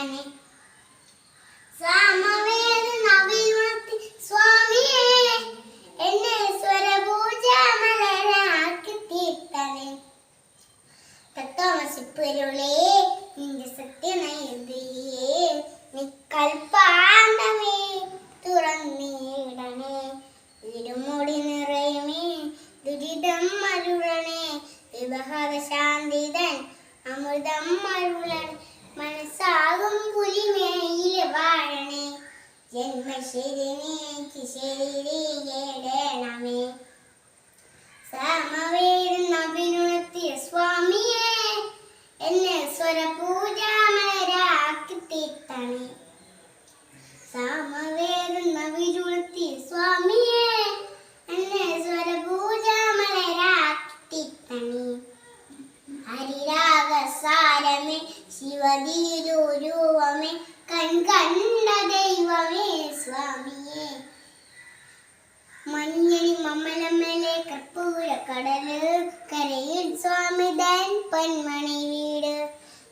തന്നെ ിപ്പുരുളേ ശാന്തിതൻ അമൃതം അരുളണേ. ശരിനേക്ക് ശരിയിടണമേ സമവേടുന്ന വിനുണത്തിയ സ്വാമിയെ എന്നെ സ്വരപൂജാമരാക്കി തീർത്തണേ സമവേടുന്ന വിനുണത്തിയ സ്വാമിയെ എന്നെ സ്വരപൂജാമരാക്കി തീർത്തണേ ഹരിരാഗസാരമേ ശിവധീരൂപമേ കൺ കണ്ട മഞ്ഞണി മമ്മലമ്മലെ കർപ്പൂര കടല് കരയിൽ സ്വാമിതൻ പൊന്മണി വീട്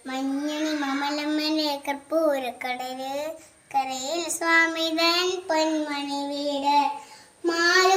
മഞ്ഞണി മമ്മലമ്മലെ കർപ്പൂര കടല് കരയിൽ സ്വാമിതൻ പൊന്മണി വീട് മാലുകൾ